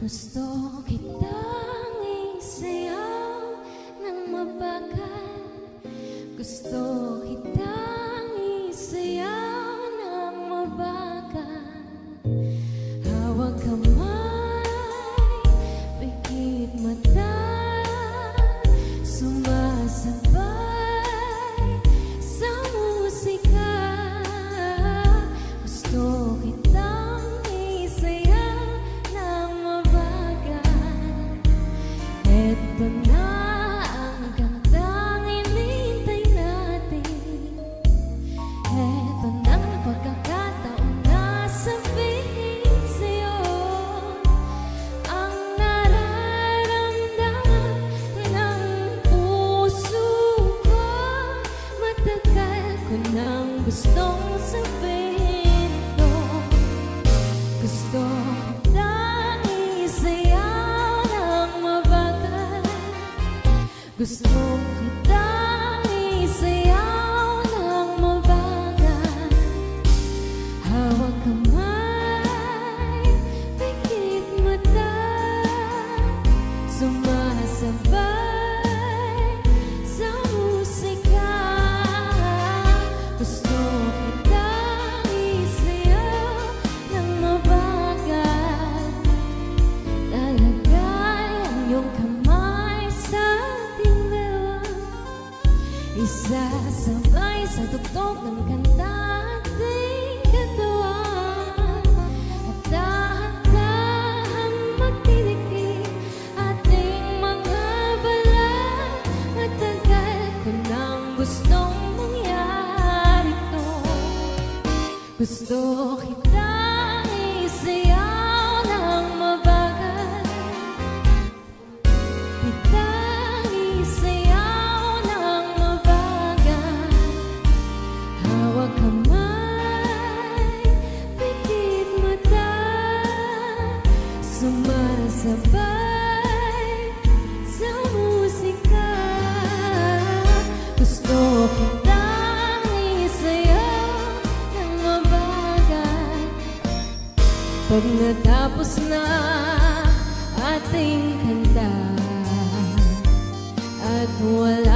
Gusto kitang isayaw ng mabagal Gusto Gustong sabihin ko Gusto kitang isayaw ng mabagal. Gusto Isasabay sa tuktok ng kanta at ating katawa At dahan-dahan magtititig ating mga bala. Matagal ko nang gustong mangyari to. Gusto kita isayaw ng mabagal. Kita Pag natapos na ating kanta At wala